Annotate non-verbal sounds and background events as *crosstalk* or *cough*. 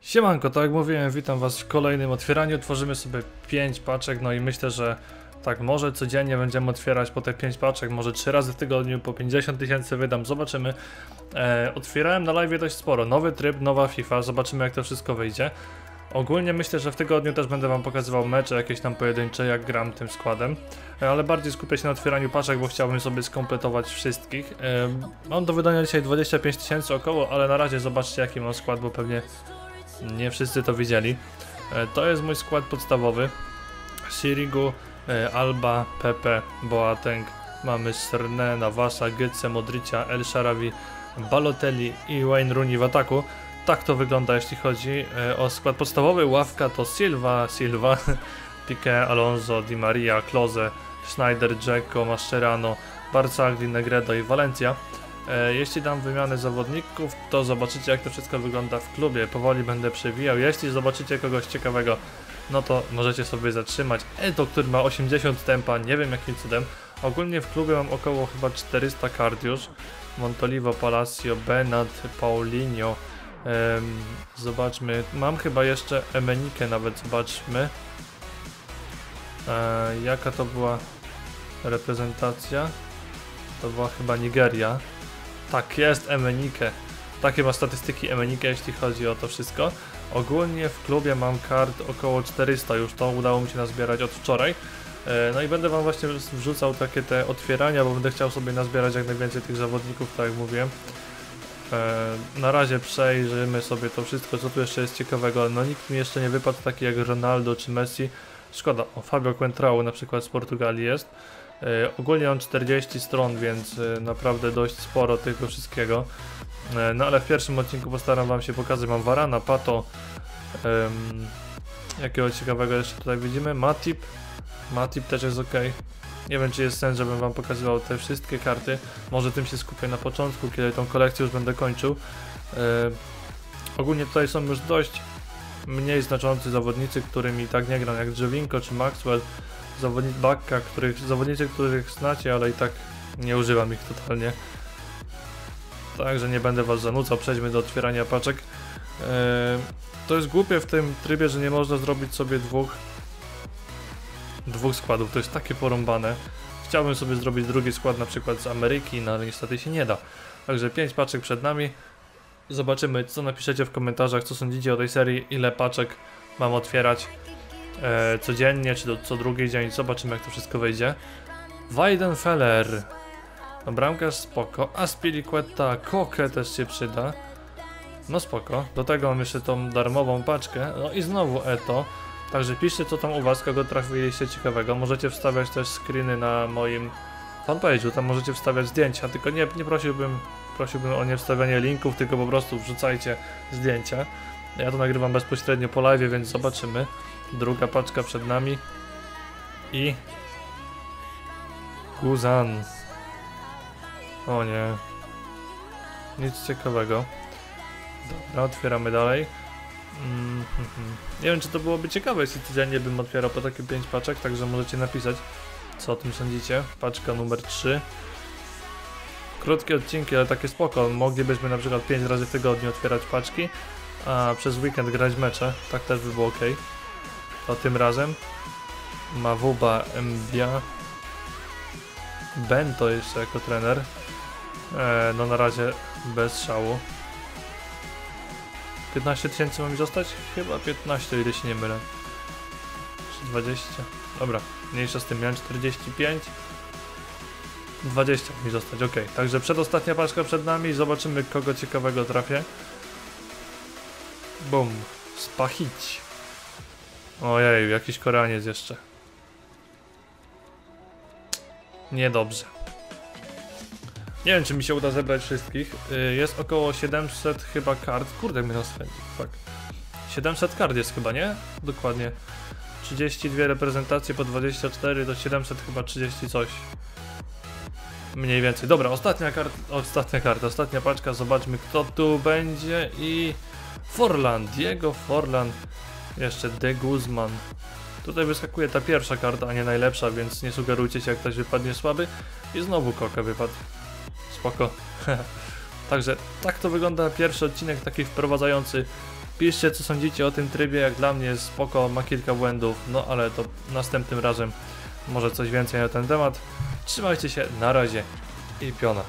Siemanko, tak jak mówiłem, witam was w kolejnym otwieraniu. Tworzymy sobie 5 paczek, no i myślę, że tak może codziennie będziemy otwierać po te 5 paczek, może 3 razy w tygodniu, po 50 tysięcy wydam, zobaczymy. E, otwierałem na live dość sporo, nowy tryb, nowa FIFA, zobaczymy jak to wszystko wyjdzie. Ogólnie myślę, że w tygodniu też będę wam pokazywał mecze jakieś tam pojedyncze, jak gram tym składem. E, Ale bardziej skupię się na otwieraniu paczek, bo chciałbym sobie skompletować wszystkich. E, Mam do wydania dzisiaj 25 tysięcy około, ale na razie zobaczcie jaki mam skład, bo pewnie nie wszyscy to widzieli. E, To jest mój skład podstawowy. Sirigu, e, Alba, Pepe, Boateng, mamy Serne, Navasa, Gytse, Modricia, El Sharawi, Balotelli i Wayne Rooney w ataku. Tak to wygląda jeśli chodzi e, o skład podstawowy. Ławka to Silva, Silva, *laughs* Piqué, Alonso, Di Maria, Klose, Schneider, Dzeko, Mascherano, Barzagli, Negredo i Valencia. E, Jeśli dam wymianę zawodników, to zobaczycie jak to wszystko wygląda w klubie. Powoli będę przewijał. Jeśli zobaczycie kogoś ciekawego, no to możecie sobie zatrzymać. Edo, który ma 80 tempa, nie wiem jakim cudem. Ogólnie w klubie mam około chyba 400 kart już. Montolivo, Palacio, Benat, Paulinho. Em, zobaczmy, mam chyba jeszcze Emenikę nawet, zobaczmy. E, jaka to była reprezentacja? To była chyba Nigeria. Tak, jest Emenike. Takie ma statystyki Emenike, jeśli chodzi o to wszystko. Ogólnie w klubie mam kart około 400 już, to udało mi się nazbierać od wczoraj. E, No i będę wam właśnie wrzucał takie te otwierania, bo będę chciał sobie nazbierać jak najwięcej tych zawodników, tak jak mówiłem. E, Na razie przejrzymy sobie to wszystko, co tu jeszcze jest ciekawego. No nikt mi jeszcze nie wypadł taki jak Ronaldo czy Messi. Szkoda, o Fabio Quentrao na przykład z Portugalii jest. E, ogólnie mam 40 stron, więc e, naprawdę dość sporo tego wszystkiego. E, no ale w pierwszym odcinku postaram wam się pokazać. Mam Varana, Pato. em, jakiego ciekawego jeszcze tutaj widzimy? Matip. Matip też jest ok. Nie wiem czy jest sens, żebym wam pokazywał te wszystkie karty. Może tym się skupię na początku, kiedy tą kolekcję już będę kończył. E, ogólnie tutaj są już dość mniej znaczący zawodnicy, którymi tak nie gram, jak Drzewinko czy Maxwell zawodnik Bakka, których, zawodnicy, których znacie, ale i tak nie używam ich totalnie. Także nie będę was zanudzał, przejdźmy do otwierania paczek. Eee, to jest głupie w tym trybie, że nie można zrobić sobie dwóch dwóch składów, to jest takie porąbane. Chciałbym sobie zrobić drugi skład na przykład z Ameryki, no ale niestety się nie da. Także 5 paczek przed nami. Zobaczymy co napiszecie w komentarzach, co sądzicie o tej serii, ile paczek mam otwierać e, codziennie, czy do, co drugi dzień, zobaczymy jak to wszystko wyjdzie. Weidenfeller, no bramkarz spoko, Aspilicueta, Koke też się przyda. No spoko, do tego mam jeszcze tą darmową paczkę, no i znowu Eto. Także piszcie co tam u was, kogo trafiliście ciekawego. Możecie wstawiać też screeny na moim fanpage'u, tam możecie wstawiać zdjęcia, tylko nie, nie prosiłbym, prosiłbym o nie wstawianie linków, tylko po prostu wrzucajcie zdjęcia. Ja to nagrywam bezpośrednio po live, więc zobaczymy. Druga paczka przed nami. I... Guzan. O nie. Nic ciekawego. Dobra, otwieramy dalej. Mm, hmm, hmm. Nie wiem, czy to byłoby ciekawe, jeśli codziennie bym otwierał po takie 5 paczek, także możecie napisać, co o tym sądzicie. Paczka numer 3. Krótkie odcinki, ale takie spoko. Moglibyśmy na przykład 5 razy w tygodniu otwierać paczki, a przez weekend grać mecze. Tak też by było ok. To tym razem Mawuba Mbia Bento jeszcze jako trener. E, no na razie bez szału. 15 tysięcy ma mi zostać? Chyba 15, o ile się nie mylę. Czy 20? Dobra, mniejsza z tym, miałem 45. 20 mi zostać, ok. Także przedostatnia paczka przed nami, zobaczymy kogo ciekawego trafię. Bum, spachić. Ojej, jakiś Koreaniec jeszcze. Niedobrze. Nie wiem, czy mi się uda zebrać wszystkich. Y, Jest około 700 chyba kart. Kurde, mnie rozpędzi. Fuck. 700 kart jest chyba, nie? Dokładnie. 32 reprezentacje po 24 to 700 chyba 30 coś. Mniej więcej. Dobra, ostatnia karta, ostatnia karta, ostatnia paczka. Zobaczmy kto tu będzie i... Forlan, Diego Forlan. Jeszcze De Guzman. Tutaj wyskakuje ta pierwsza karta, a nie najlepsza, więc nie sugerujcie się jak ktoś wypadnie słaby. I znowu Koka wypadł. Spoko. *laughs* Także tak to wygląda pierwszy odcinek taki wprowadzający Piszcie co sądzicie o tym trybie, jak dla mnie spoko, ma kilka błędów, no ale to następnym razem może coś więcej na ten temat. Trzymajcie się, na razie i piona.